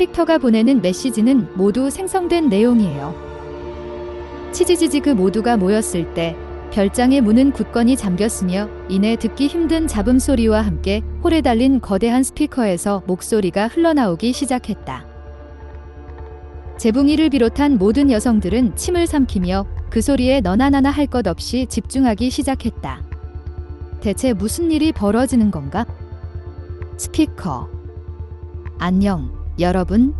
캐릭터가 보내는 메시지는 모두 생성된 내용이에요. 치지지지그 모두가 모였을 때 별장의 문은 굳건히 잠겼으며 이내 듣기 힘든 잡음 소리와 함께 홀에 달린 거대한 스피커에서 목소리가 흘러나오기 시작했다. 재붕이를 비롯한 모든 여성들은 침을 삼키며 그 소리에 너나 나나 할 것 없이 집중하기 시작했다. 대체 무슨 일이 벌어지는 건가? 스피커. 안녕, 여러분.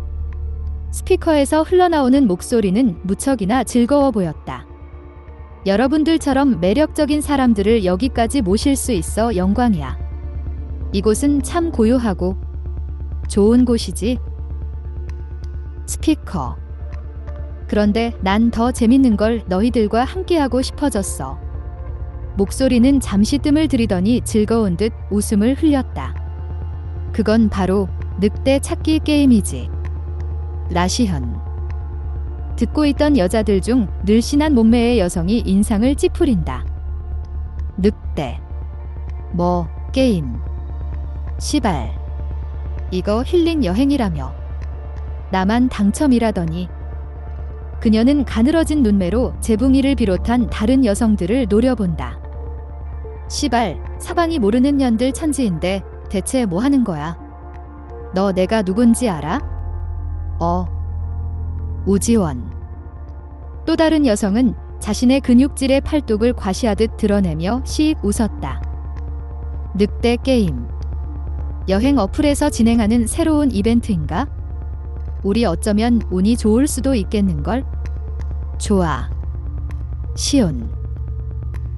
스피커에서 흘러나오는 목소리는 무척이나 즐거워 보였다. 여러분들처럼 매력적인 사람들을 여기까지 모실 수 있어 영광이야. 이곳은 참 고요하고 좋은 곳이지. 스피커. 그런데 난 더 재밌는 걸 너희들과 함께하고 싶어졌어. 목소리는 잠시 뜸을 들이더니 즐거운 듯 웃음을 흘렸다. 그건 바로 늑대 찾기 게임이지. 라시현. 듣고 있던 여자들 중 늘씬한 몸매의 여성이 인상을 찌푸린다. 늑대. 뭐, 게임. 시발. 이거 힐링 여행이라며. 나만 당첨이라더니. 그녀는 가늘어진 눈매로 재붕이를 비롯한 다른 여성들을 노려본다. 시발, 사방이 모르는 년들 천지인데 대체 뭐 하는 거야? 너 내가 누군지 알아? 어. 우지원. 또 다른 여성은 자신의 근육질의 팔뚝을 과시하듯 드러내며 시익 웃었다. 늑대 게임. 여행 어플에서 진행하는 새로운 이벤트인가? 우리 어쩌면 운이 좋을 수도 있겠는걸? 좋아. 시온.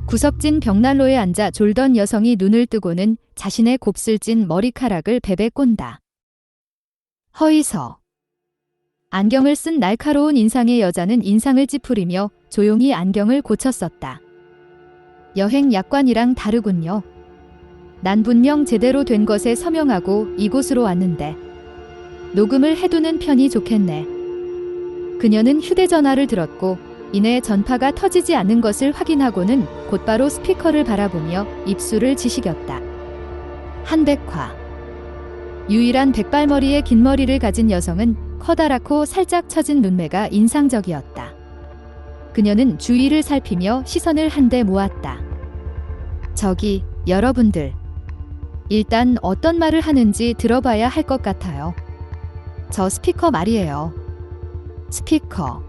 구석진 벽난로에 앉아 졸던 여성이 눈을 뜨고는 자신의 곱슬진 머리카락을 베베 꼰다. 허이서. 안경을 쓴 날카로운 인상의 여자는 인상을 찌푸리며 조용히 안경을 고쳤었다. 여행 약관이랑 다르군요. 난 분명 제대로 된 것에 서명하고 이곳으로 왔는데 녹음을 해두는 편이 좋겠네. 그녀는 휴대전화를 들었고 이내 전파가 터지지 않는 것을 확인하고는 곧바로 스피커를 바라보며 입술을 지식였다. 한백화. 유일한 백발머리의 긴 머리를 가진 여성은 커다랗고 살짝 처진 눈매가 인상적이었다. 그녀는 주위를 살피며 시선을 한데 모았다. 저기, 여러분들. 일단 어떤 말을 하는지 들어봐야 할 것 같아요. 저 스피커 말이에요. 스피커.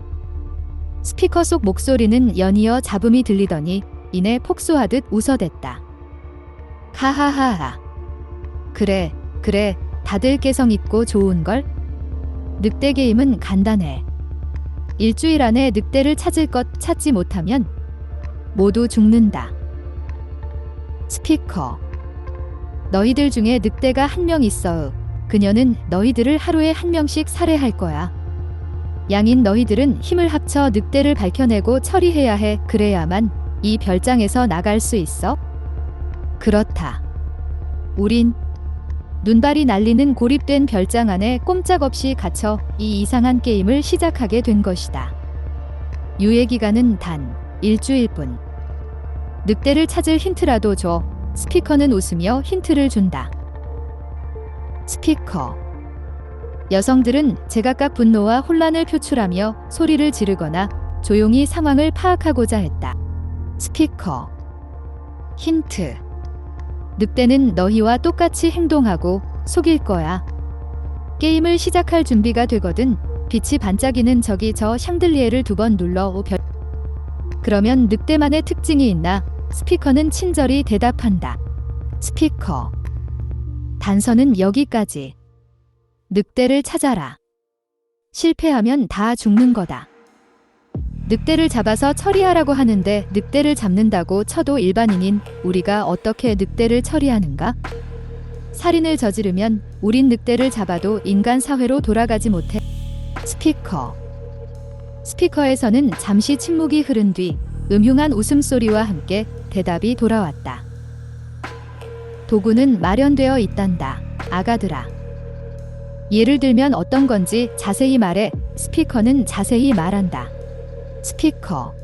스피커 속 목소리는 연이어 잡음이 들리더니 이내 폭소하듯 웃어댔다. 하하하하. 그래, 그래, 다들 개성 있고 좋은 걸? 늑대 게임은 간단해. 일주일 안에 늑대를 찾을 것 찾지 못하면 모두 죽는다. 스피커. 너희들 중에 늑대가 한 명 있어. 그녀는 너희들을 하루에 한 명씩 살해할 거야. 양인 너희들은 힘을 합쳐 늑대를 밝혀내고 처리해야 해. 그래야만 이 별장에서 나갈 수 있어? 그렇다. 우린 눈발이 날리는 고립된 별장 안에 꼼짝없이 갇혀 이 이상한 게임을 시작하게 된 것이다. 유예 기간은 단 일주일뿐. 늑대를 찾을 힌트라도 줘. 스피커는 웃으며 힌트를 준다. 스피커. 여성들은 제각각 분노와 혼란을 표출하며 소리를 지르거나 조용히 상황을 파악하고자 했다. 스피커. 힌트. 늑대는 너희와 똑같이 행동하고 속일 거야. 게임을 시작할 준비가 되거든 빛이 반짝이는 저기 저 샹들리에를 두 번 눌러 오 별. 그러면 늑대만의 특징이 있나? 스피커는 친절히 대답한다. 스피커. 단서는 여기까지. 늑대를 찾아라. 실패하면 다 죽는 거다. 늑대를 잡아서 처리하라고 하는데 늑대를 잡는다고 쳐도 일반인인 우리가 어떻게 늑대를 처리하는가? 살인을 저지르면 우린 늑대를 잡아도 인간 사회로 돌아가지 못해. 스피커. 스피커에서는 잠시 침묵이 흐른 뒤 음흉한 웃음소리와 함께 대답이 돌아왔다. 도구는 마련되어 있단다. 아가들아. 예를 들면 어떤 건지 자세히 말해. 스피커는 자세히 말한다. 스피커.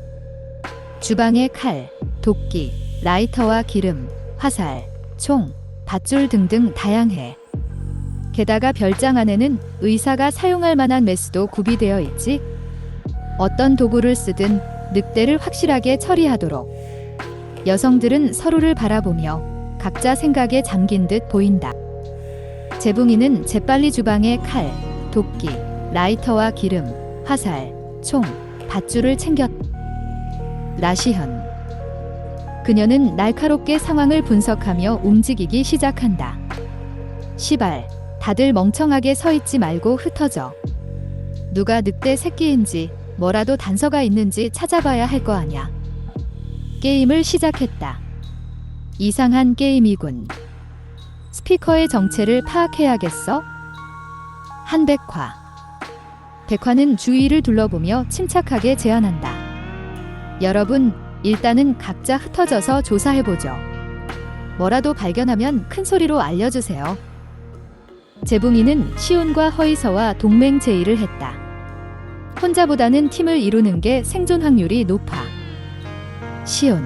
주방의 칼, 도끼, 라이터와 기름, 화살, 총, 밧줄 등등 다양해. 게다가 별장 안에는 의사가 사용할 만한 메스도 구비되어 있지. 어떤 도구를 쓰든 늑대를 확실하게 처리하도록. 여성들은 서로를 바라보며 각자 생각에 잠긴 듯 보인다. 재붕이는 재빨리 주방에 칼, 도끼, 라이터와 기름, 화살, 총, 밧줄을 챙겼다. 라시현. 그녀는 날카롭게 상황을 분석하며 움직이기 시작한다. 시발, 다들 멍청하게 서 있지 말고 흩어져. 누가 늑대 새끼인지 뭐라도 단서가 있는지 찾아봐야 할 거 아냐. 게임을 시작했다. 이상한 게임이군. 스피커의 정체를 파악해야겠어? 한백화. 백화는 주위를 둘러보며 침착하게 제안한다. 여러분, 일단은 각자 흩어져서 조사해보죠. 뭐라도 발견하면 큰 소리로 알려주세요. 재붕이는 시온과 허이서와 동맹 제의를 했다. 혼자보다는 팀을 이루는 게 생존 확률이 높아. 시온.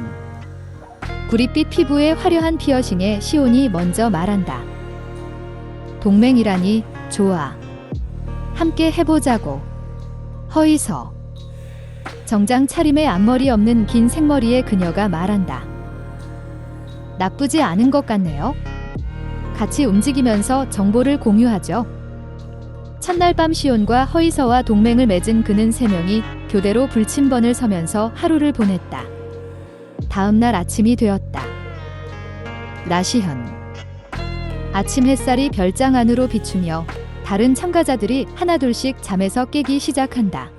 구릿빛 피부에 화려한 피어싱에 시온이 먼저 말한다. 동맹이라니 좋아. 함께 해보자고. 허이서. 정장 차림에 앞머리 없는 긴 생머리의 그녀가 말한다. 나쁘지 않은 것 같네요. 같이 움직이면서 정보를 공유하죠. 첫날 밤 시온과 허이서와 동맹을 맺은 그는 세 명이 교대로 불침번을 서면서 하루를 보냈다. 다음 날 아침이 되었다. 라시현. 아침 햇살이 별장 안으로 비추며 다른 참가자들이 하나둘씩 잠에서 깨기 시작한다.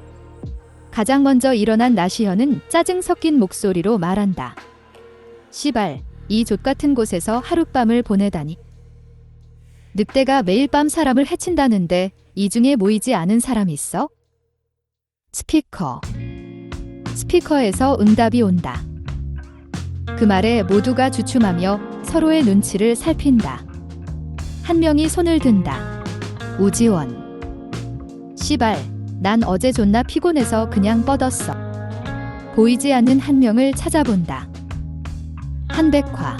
가장 먼저 일어난 나시현은 짜증 섞인 목소리로 말한다. 시발, 이 족 같은 곳에서 하룻밤을 보내다니. 늑대가 매일 밤 사람을 해친다는데 이 중에 모이지 않은 사람 있어? 스피커. 스피커에서 응답이 온다. 그 말에 모두가 주춤하며 서로의 눈치를 살핀다. 한 명이 손을 든다. 우지원. 시발, 난 어제 존나 피곤해서 그냥 뻗었어. 보이지 않는 한 명을 찾아본다. 한백화.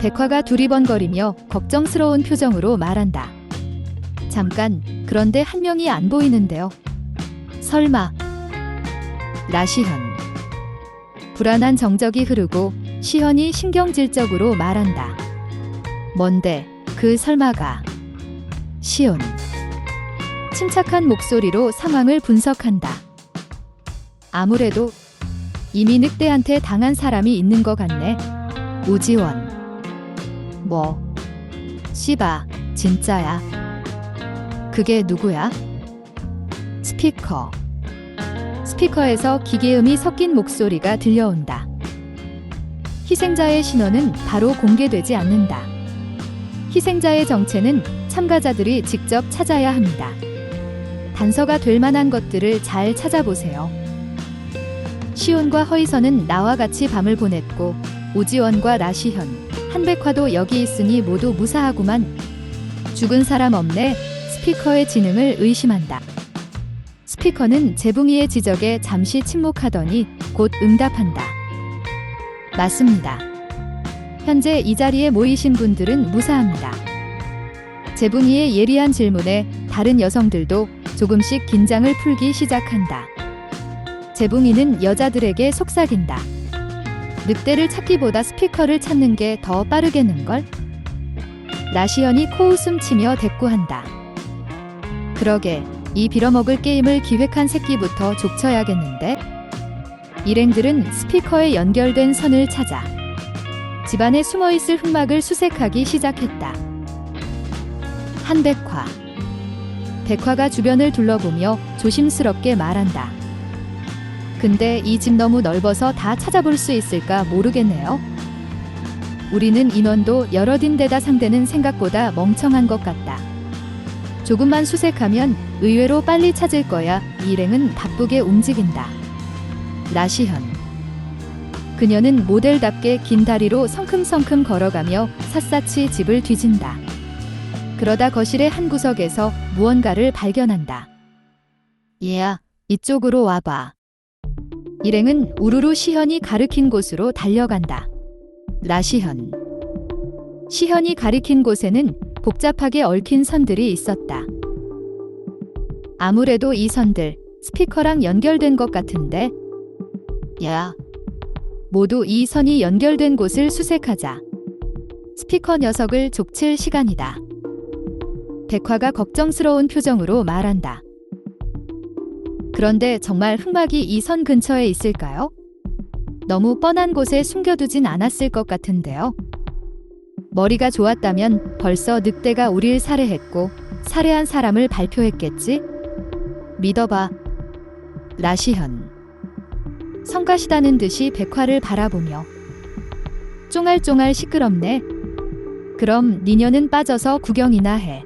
백화가 두리번거리며 걱정스러운 표정으로 말한다. 잠깐, 그런데 한 명이 안 보이는데요. 설마. 라시현. 불안한 정적이 흐르고 시현이 신경질적으로 말한다. 뭔데, 그 설마가. 시온. 침착한 목소리로 상황을 분석한다. 아무래도 이미 늑대한테 당한 사람이 있는 것 같네. 우지원. 뭐, 씨바, 진짜야. 그게 누구야? 스피커. 스피커에서 기계음이 섞인 목소리가 들려온다. 희생자의 신원은 바로 공개되지 않는다. 희생자의 정체는 참가자들이 직접 찾아야 합니다. 단서가 될 만한 것들을 잘 찾아보세요. 시온과 허이선은 나와 같이 밤을 보냈고 오지원과 라시현, 한백화도 여기 있으니 모두 무사하구만. 죽은 사람 없네. 스피커의 지능을 의심한다. 스피커는 재붕이의 지적에 잠시 침묵하더니 곧 응답한다. 맞습니다. 현재 이 자리에 모이신 분들은 무사합니다. 재붕이의 예리한 질문에 다른 여성들도 조금씩 긴장을 풀기 시작한다. 재붕이는 여자들에게 속삭인다. 늑대를 찾기보다 스피커를 찾는 게 더 빠르겠는걸? 라시언이 코웃음 치며 대꾸한다. 그러게, 이 빌어먹을 게임을 기획한 새끼부터 족쳐야겠는데? 일행들은 스피커에 연결된 선을 찾아 집안에 숨어있을 흑막을 수색하기 시작했다. 한백화. 백화가 주변을 둘러보며 조심스럽게 말한다. 근데 이 집 너무 넓어서 다 찾아볼 수 있을까 모르겠네요. 우리는 인원도 여럿인데다 상대는 생각보다 멍청한 것 같다. 조금만 수색하면 의외로 빨리 찾을 거야. 일행은 바쁘게 움직인다. 라시현. 그녀는 모델답게 긴 다리로 성큼성큼 걸어가며 샅샅이 집을 뒤진다. 그러다 거실의 한 구석에서 무언가를 발견한다. 얘야, 이쪽으로 와봐. 일행은 우르르 시현이 가리킨 곳으로 달려간다. 라시현. 시현이 가리킨 곳에는 복잡하게 얽힌 선들이 있었다. 아무래도 이 선들 스피커랑 연결된 것 같은데. 야. 모두 이 선이 연결된 곳을 수색하자. 스피커 녀석을 족칠 시간이다. 백화가 걱정스러운 표정으로 말한다. 그런데 정말 흑막이 이 선 근처에 있을까요? 너무 뻔한 곳에 숨겨두진 않았을 것 같은데요. 머리가 좋았다면 벌써 늑대가 우릴 살해했고 살해한 사람을 발표했겠지? 믿어봐. 라시현. 성가시다는 듯이 백화를 바라보며 쫑알쫑알 시끄럽네. 그럼 니녀는 빠져서 구경이나 해.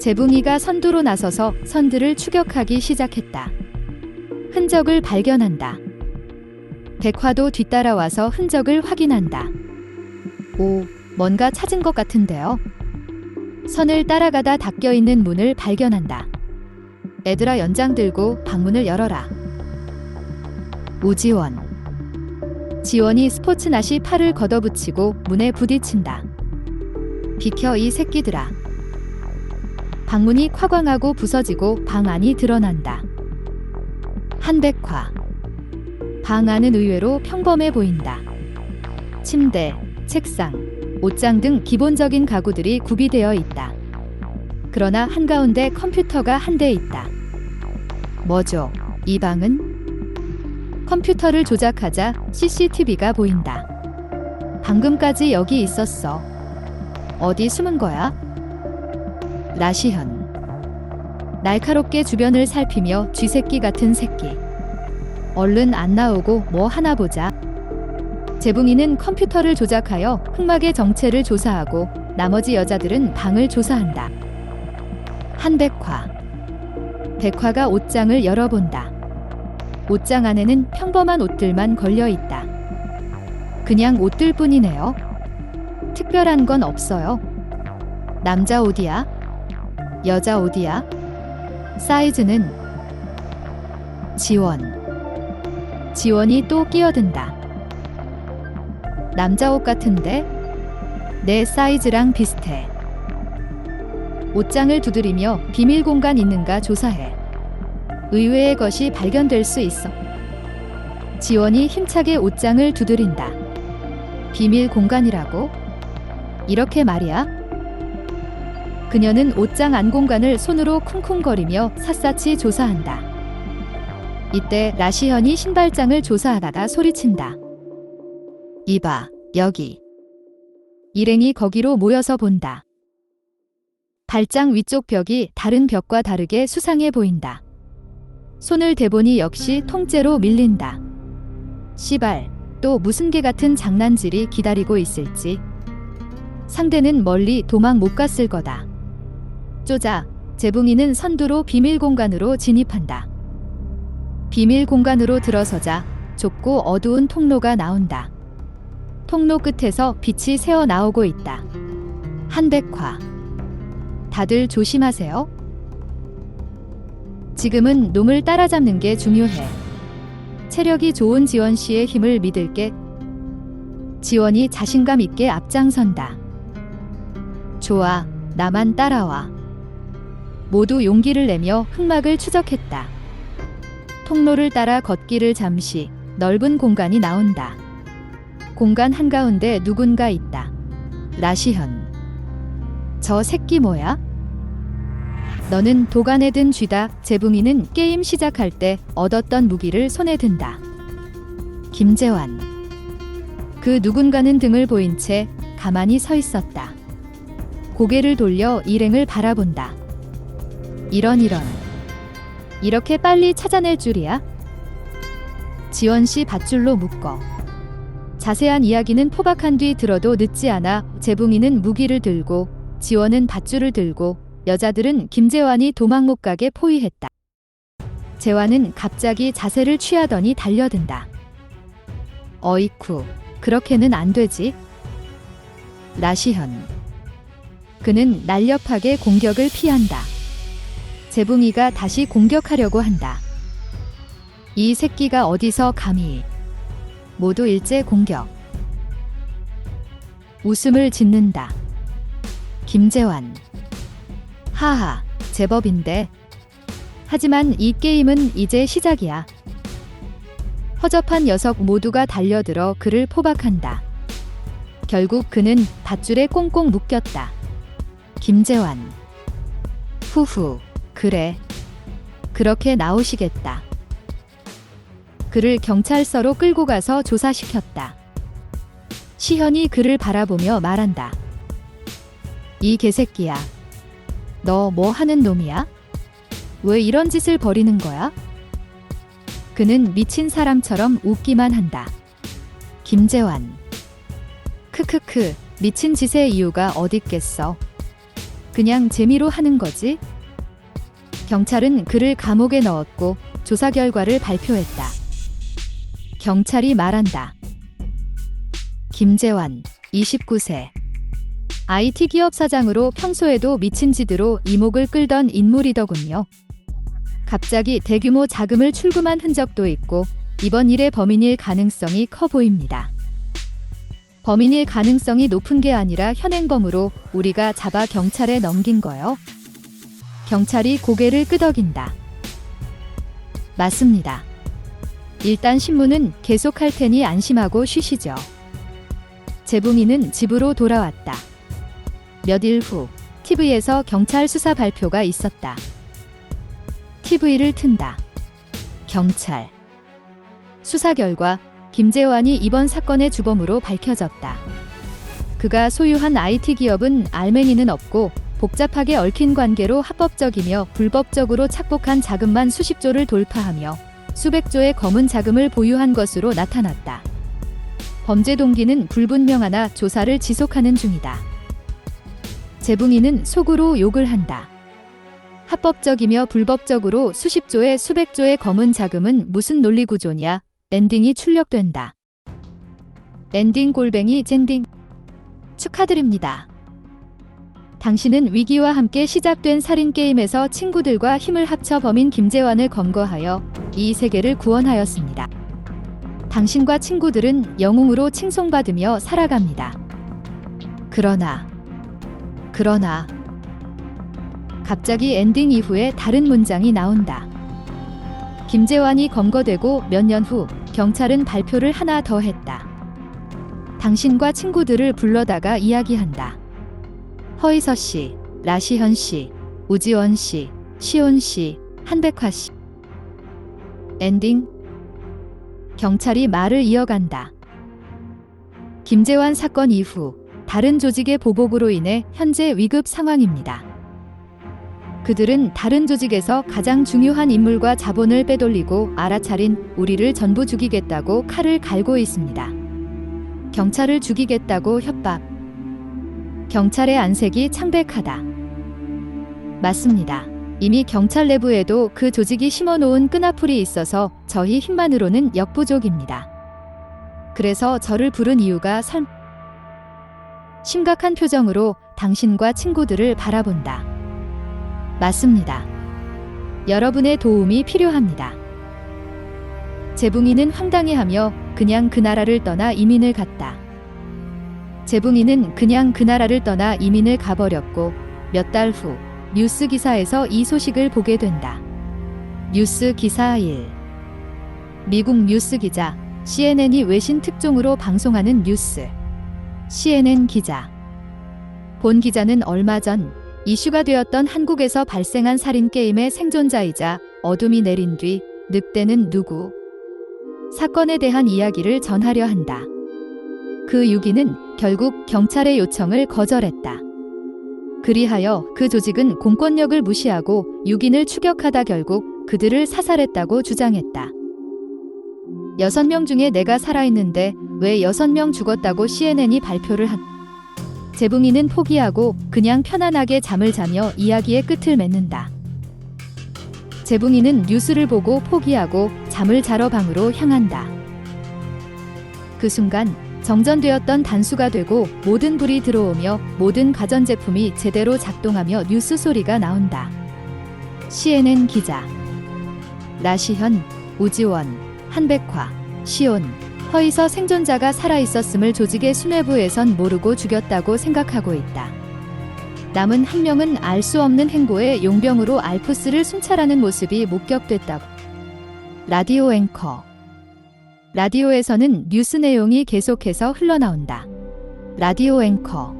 재붕이가 선두로 나서서 선들을 추격하기 시작했다. 흔적을 발견한다. 백화도 뒤따라와서 흔적을 확인한다. 오, 뭔가 찾은 것 같은데요. 선을 따라가다 닫혀 있는 문을 발견한다. 애들아 연장 들고 방문을 열어라. 오지원. 지원이 스포츠낫이 팔을 걷어붙이고 문에 부딪힌다. 비켜 이 새끼들아. 방문이 콱광하고 부서지고 방 안이 드러난다. 한백화. 방 안은 의외로 평범해 보인다. 침대, 책상, 옷장 등 기본적인 가구들이 구비되어 있다. 그러나 한가운데 컴퓨터가 한 대 있다. 뭐죠? 이 방은? 컴퓨터를 조작하자 CCTV가 보인다. 방금까지 여기 있었어. 어디 숨은 거야? 라시현. 날카롭게 주변을 살피며 쥐새끼 같은 새끼. 얼른 안 나오고 뭐 하나 보자. 재붕이는 컴퓨터를 조작하여 흑막의 정체를 조사하고 나머지 여자들은 방을 조사한다. 한백화. 백화가 옷장을 열어본다. 옷장 안에는 평범한 옷들만 걸려 있다. 그냥 옷들 뿐이네요. 특별한 건 없어요. 남자 옷이야? 여자 옷이야? 사이즈는 지원. 지원이 또 끼어든다. 남자 옷 같은데? 내 사이즈랑 비슷해. 옷장을 두드리며 비밀 공간 있는가 조사해. 의외의 것이 발견될 수 있어. 지원이 힘차게 옷장을 두드린다. 비밀 공간이라고? 이렇게 말이야? 그녀는 옷장 안 공간을 손으로 쿵쿵거리며 샅샅이 조사한다. 이때 라시현이 신발장을 조사하다가 소리친다. 이봐, 여기. 일행이 거기로 모여서 본다. 발장 위쪽 벽이 다른 벽과 다르게 수상해 보인다. 손을 대보니 역시 통째로 밀린다. 시발, 또 무슨 개 같은 장난질이 기다리고 있을지. 상대는 멀리 도망 못 갔을 거다. 쪼자, 재붕이는 선두로 비밀 공간으로 진입한다. 비밀 공간으로 들어서자 좁고 어두운 통로가 나온다. 통로 끝에서 빛이 새어 나오고 있다. 한백화. 다들 조심하세요. 지금은 놈을 따라잡는 게 중요해. 체력이 좋은 지원 씨의 힘을 믿을게. 지원이 자신감 있게 앞장선다. 좋아, 나만 따라와. 모두 용기를 내며 흑막을 추적했다. 통로를 따라 걷기를 잠시 넓은 공간이 나온다. 공간 한가운데 누군가 있다. 라시현. 저 새끼 뭐야? 너는 도간에 든 쥐다. 재붕이는 게임 시작할 때 얻었던 무기를 손에 든다. 김재환. 그 누군가는 등을 보인 채 가만히 서 있었다. 고개를 돌려 일행을 바라본다. 이런 이런. 이렇게 빨리 찾아낼 줄이야? 지원 씨 밧줄로 묶어. 자세한 이야기는 포박한 뒤 들어도 늦지 않아 재붕이는 무기를 들고 지원은 밧줄을 들고 여자들은 김재환이 도망 못 가게 포위했다. 재환은 갑자기 자세를 취하더니 달려든다. 어이쿠, 그렇게는 안 되지. 라시현. 그는 날렵하게 공격을 피한다. 재붕이가 다시 공격하려고 한다. 이 새끼가 어디서 감히. 모두 일제 공격. 웃음을 짓는다. 김재환. 하하, 제법인데. 하지만 이 게임은 이제 시작이야. 허접한 녀석 모두가 달려들어 그를 포박한다. 결국 그는 밧줄에 꽁꽁 묶였다. 김재환. 후후, 그래. 그렇게 나오시겠다. 그를 경찰서로 끌고 가서 조사시켰다. 시현이 그를 바라보며 말한다. 이 개새끼야. 너 뭐 하는 놈이야? 왜 이런 짓을 벌이는 거야? 그는 미친 사람처럼 웃기만 한다. 김재환. 크크크, 미친 짓의 이유가 어딨겠어. 그냥 재미로 하는 거지? 경찰은 그를 감옥에 넣었고 조사 결과를 발표했다. 경찰이 말한다. 김재환, 29세. IT 기업 사장으로 평소에도 미친 짓으로 이목을 끌던 인물이더군요. 갑자기 대규모 자금을 출금한 흔적도 있고 이번 일의 범인일 가능성이 커 보입니다. 범인일 가능성이 높은 게 아니라 현행범으로 우리가 잡아 경찰에 넘긴 거요. 경찰이 고개를 끄덕인다. 맞습니다. 일단 신문은 계속할 테니 안심하고 쉬시죠. 재붕이는 집으로 돌아왔다. 몇 일 후 TV에서 경찰 수사 발표가 있었다. TV를 튼다. 경찰. 수사 결과 김재환이 이번 사건의 주범으로 밝혀졌다. 그가 소유한 IT 기업은 알맹이는 없고 복잡하게 얽힌 관계로 합법적이며 불법적으로 착복한 자금만 수십조를 돌파하며 수백조의 검은 자금을 보유한 것으로 나타났다. 범죄 동기는 불분명하나 조사를 지속하는 중이다. 재붕이는 속으로 욕을 한다. 합법적이며 불법적으로 수십조의 수백조의 검은 자금은 무슨 논리 구조냐? 엔딩이 출력된다. 엔딩 골뱅이 젠딩. 축하드립니다. 당신은 위기와 함께 시작된 살인 게임에서 친구들과 힘을 합쳐 범인 김재환을 검거하여 이 세계를 구원하였습니다. 당신과 친구들은 영웅으로 칭송받으며 살아갑니다. 그러나, 그러나, 갑자기 엔딩 이후에 다른 문장이 나온다. 김재환이 검거되고 몇 년 후 경찰은 발표를 하나 더 했다. 당신과 친구들을 불러다가 이야기한다. 허이서 씨, 라시현 씨, 우지원 씨, 시온 씨, 한백화 씨. 엔딩. 경찰이 말을 이어간다. 김재환 사건 이후 다른 조직의 보복으로 인해 현재 위급 상황입니다. 그들은 다른 조직에서 가장 중요한 인물과 자본을 빼돌리고 알아차린 우리를 전부 죽이겠다고 칼을 갈고 있습니다. 경찰을 죽이겠다고 협박. 경찰의 안색이 창백하다. 맞습니다. 이미 경찰 내부에도 그 조직이 심어놓은 끈아풀이 있어서 저희 힘만으로는 역부족입니다. 그래서 저를 부른 이유가 설... 심각한 표정으로 당신과 친구들을 바라본다. 맞습니다. 여러분의 도움이 필요합니다. 재붕이는 황당해하며 그냥 그 나라를 떠나 이민을 갔다. 재붕이는 그냥 그 나라를 떠나 이민을 가버렸고 몇 달 후 뉴스 기사에서 이 소식을 보게 된다. 뉴스 기사 1 미국 뉴스 기자 CNN이 외신 특종으로 방송하는 뉴스 CNN 기자 본 기자는 얼마 전 이슈가 되었던 한국에서 발생한 살인 게임의 생존자이자 어둠이 내린 뒤 늑대는 누구 사건에 대한 이야기를 전하려 한다. 그 유기는 결국 경찰의 요청을 거절했다. 그리하여 그 조직은 공권력을 무시하고 유gin을 추격하다 결국 그들을 사살했다고 주장했다. 여섯 명 중에 내가 살아있는데 왜 여섯 명 죽었다고 CNN이 발표를 한. 재붕이는 포기하고 그냥 편안하게 잠을 자며 이야기의 끝을 맺는다. 재붕이는 뉴스를 보고 포기하고 잠을 자러 방으로 향한다. 그 순간 정전되었던 단수가 되고 모든 불이 들어오며 모든 가전제품이 제대로 작동하며 뉴스 소리가 나온다. CNN 기자 라시현, 우지원, 한백화, 시온, 허이서 생존자가 살아있었음을 조직의 수뇌부에선 모르고 죽였다고 생각하고 있다. 남은 한 명은 알 수 없는 행보에 용병으로 알프스를 순찰하는 모습이 목격됐다고. 라디오 앵커. 라디오에서는 뉴스 내용이 계속해서 흘러나온다. 라디오 앵커.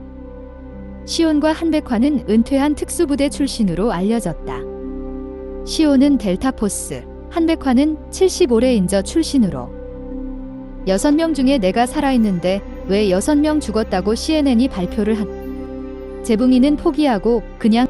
시온과 한백화는 은퇴한 특수부대 출신으로 알려졌다. 시온은 델타포스, 한백화는 75레인저 출신으로. 6명 중에 내가 살아있는데 왜 6명 죽었다고 CNN이 발표를 한. 재붕이는 포기하고 그냥